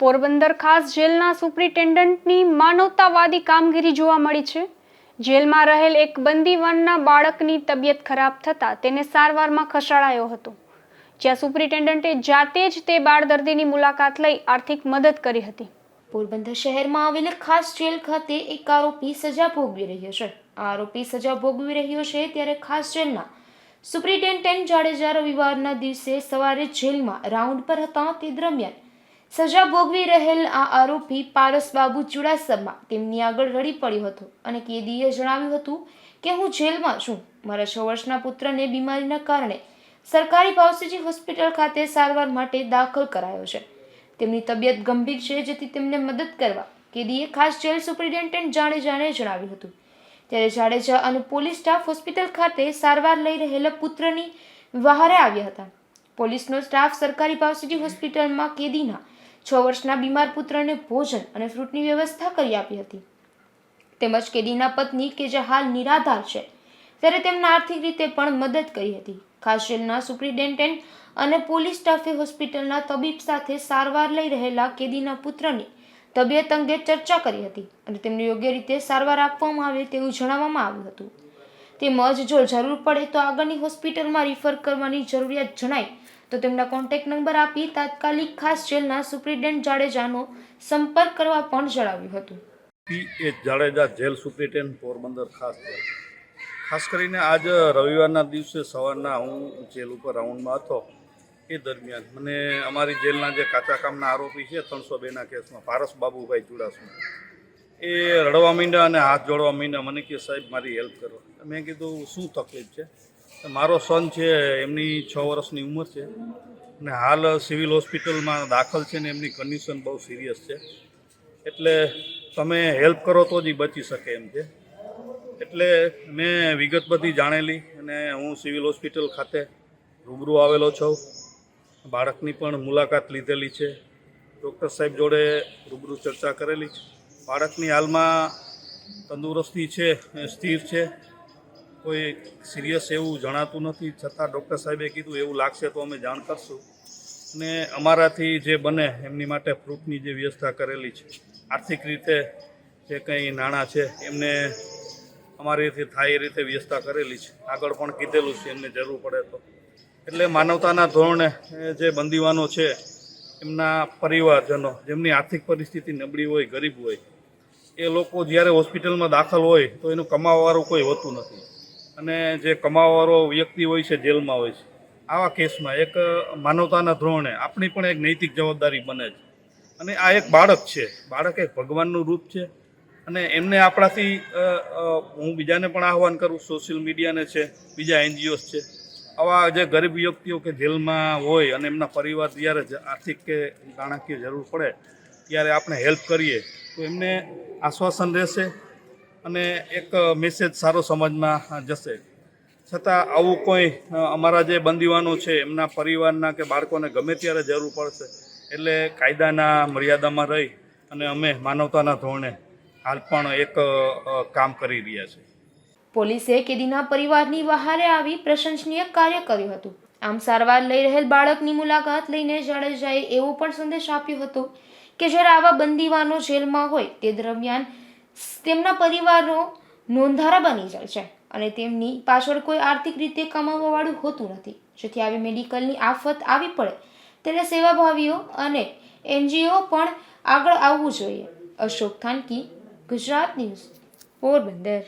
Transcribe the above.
પોરબંદર ખાસ જેલના સુપ્રિન્ટેન્ડન્ટની માનવતાવાદી કામગીરી જોવા મળી છે. જેલમાં રહેલ એક બંદીવાનના બાળકની તબિયત ખરાબ થતાં તેને સારવારમાં ખસેડાયો હતો. જ્યાં સુપ્રિન્ટેન્ડન્ટે જાતે જ તે બાળ દર્દીની મુલાકાત લઈ આર્થિક મદદ કરી હતી. પોરબંદર શહેરમાં આવેલ ખાસ જેલ ખાતે એક આરોપી સજા ભોગવી રહ્યો છે. આરોપી સજા ભોગવી રહ્યો છે ત્યારે ખાસ જેલના સુપ્રિન્ટેન્ડન્ટ જાડેજા રવિવારના દિવસે સવારે જેલમાં રાઉન્ડ પર હતા તે દરમિયાન સજા ભોગવી રહેલ આ આરોપી પારસબાબુ ચુડાસમા તેમની આગળ રડી પડ્યો હતો અને કેદીએ જણાવ્યું હતું કે હું જેલમાં છું. મારા છ વર્ષના પુત્રને બીમારીના કારણે સરકારી ભાવસીજી હોસ્પિટલ ખાતે સારવાર માટે દાખલ કરાયો છે. તેમની તબિયત ગંભીર છે, જેથી તેમને મદદ કરવા કેદીએ ખાસ જેલ સુપ્રિન્ટેન્ડન્ટ જાડેજાને જણાવ્યું હતું. ત્યારે જાડેજા અને પોલીસ સ્ટાફ હોસ્પિટલ ખાતે સારવાર લઈ રહેલા પુત્રની વહારે આવ્યા હતા. પોલીસનો સ્ટાફ સરકારી ભાવસીજી હોસ્પિટલમાં કેદીના છ વર્ષના બીમાર પુત્રને ભોજન અને ફ્રૂટની વ્યવસ્થા કરી આપી હતી. તેમજ કેદીના પત્ની કે જે હાલ નિરાધાર છે, ત્યારે તેમના આર્થિક રીતે પણ મદદ કરી હતી. ખાસ જેલના સુપ્રિન્ટેન્ડન્ટ અને પોલીસ સ્ટાફે હોસ્પિટલના તબીબ સાથે સારવાર લઈ રહેલા કેદીના પુત્રની તબિયત અંગે ચર્ચા કરી હતી અને તેમને યોગ્ય રીતે સારવાર આપવામાં આવે તેવું જણાવવામાં આવ્યું હતું. તેમજ જો જરૂર પડે તો આગળની હોસ્પિટલમાં રિફર કરવાની જરૂરિયાત જણાય. તો તેમના કોન્ટેક્ટ નંબર આપી તાત્કાલિક ખાસ જેલના સુપ્રિન્ટેન્ડન્ટ જાડેજાનો સંપર્ક કરવા પણ જણાવ્યું હતું. P H Jadeja jail superintendent Porbandar ખાસ જેલ. ખાસ કરીને આજ રવિવારના દિવસે સવારના હું જેલ ઉપર રાઉન્ડમાં હતો. એ દરમિયાન મને અમારી જેલના જે કાચા કામના આરોપી છે ત્રણસો બેના કેસમાં પારસ બાબુભાઈ ચુડાસમા. એ રડવા માંડ્યા અને હાથ જોડવા માંડ્યા. મને કે સાહેબ, મારી હેલ્પ કરો. મેં કીધું, શું તકલીફ છે? મારો સન છે, એમની છ વર્ષની ઉંમર છે. અને હાલ સિવિલ હોસ્પિટલમાં દાખલ છે ને એમની કન્ડિશન બહુ સિરિયસ છે. એટલે તમે હેલ્પ કરો તો જ બચી શકે એમ છે. એટલે મેં વિગત બધી જાણેલી અને હું સિવિલ હોસ્પિટલ ખાતે રૂબરૂ આવેલો છું. બાળકની પણ મુલાકાત લીધેલી છે. ડૉક્ટર સાહેબ જોડે રૂબરૂ ચર્ચા કરેલી છે. બાળકની હાલમાં તંદુરસ્તી છે સ્થિર છે. કોઈ સિરિયસ એવું જણાતું નથી. છતાં ડૉક્ટર સાહેબે કીધું, એવું લાગશે તો અમે જાણ કરશું. અને અમારાથી જે બને, એમની માટે ફ્રૂટની જે વ્યવસ્થા કરેલી છે. આર્થિક રીતે જે કંઈ નાણાં છે, એમને અમારીથી થાય એ રીતે વ્યવસ્થા કરેલી છે. આગળ પણ કીધેલું છે, એમને જરૂર પડે તો. એટલે માનવતાના ધોરણે જે બંદીવાનો છે, એમના પરિવારજનો, જેમની આર્થિક પરિસ્થિતિ નબળી હોય, ગરીબ હોય એ લોકો જ્યારે હોસ્પિટલમાં દાખલ હોય તો એનું કમાવાવાળું કોઈ હોતું નથી. અને જે કમાવાવાળો વ્યક્તિ હોય છે જેલમાં હોય છે. આવા કેસમાં એક માનવતાના ધોરણે આપણી પણ એક નૈતિક જવાબદારી બને છે. અને આ એક બાળક છે. બાળક એક ભગવાનનું રૂપ છે. અને એમને આપણાથી હું બીજાને પણ આહવાન કરું, સોશિયલ મીડિયાને છે, બીજા એનજીઓસ છે. આવા જે ગરીબ વ્યક્તિઓ કે જેલમાં હોય અને એમના પરિવાર જ્યારે આર્થિક કે નાણાકીય જરૂર પડે, ત્યારે આપણે હેલ્પ કરીએ. તો એમને આશ્વાસન રહેશે અને એક મેસેજ સારો સમાજમાં જશે. છતાં આવું કોઈ અમારા જે બંદીવાનો છે, એમના પરિવારના કે બાળકોને ગમે ત્યારે જરૂર પડશે. એટલે કાયદાના મર્યાદામાં રહી અને અમે માનવતાના ધોરણે હાલ પણ એક કામ કરી રહ્યા છીએ. પોલીસે કેદીના પરિવારની બહારે આવી પ્રશંસનીય કાર્ય કર્યું હતું. આમ સારવાર લઈ રહેલ બાળકની મુલાકાત લઈને જાડેજાએ એવો પણ સંદેશ આપ્યો હતો કે જ્યારે આવા બંદીવાનો જેલમાં હોય તે દરમિયાન તેમના પરિવારો નોંધારા બની જાય છે અને તેમની પાછળ કોઈ આર્થિક રીતે કમાવાવાળું હોતું નથી. જેથી આવી મેડિકલની આફત આવી પડે ત્યારે સેવાભાવીઓ અને એનજીઓ પણ આગળ આવવું જોઈએ. અશોક થાનકી, ગુજરાત ન્યૂઝ, પોરબંદર.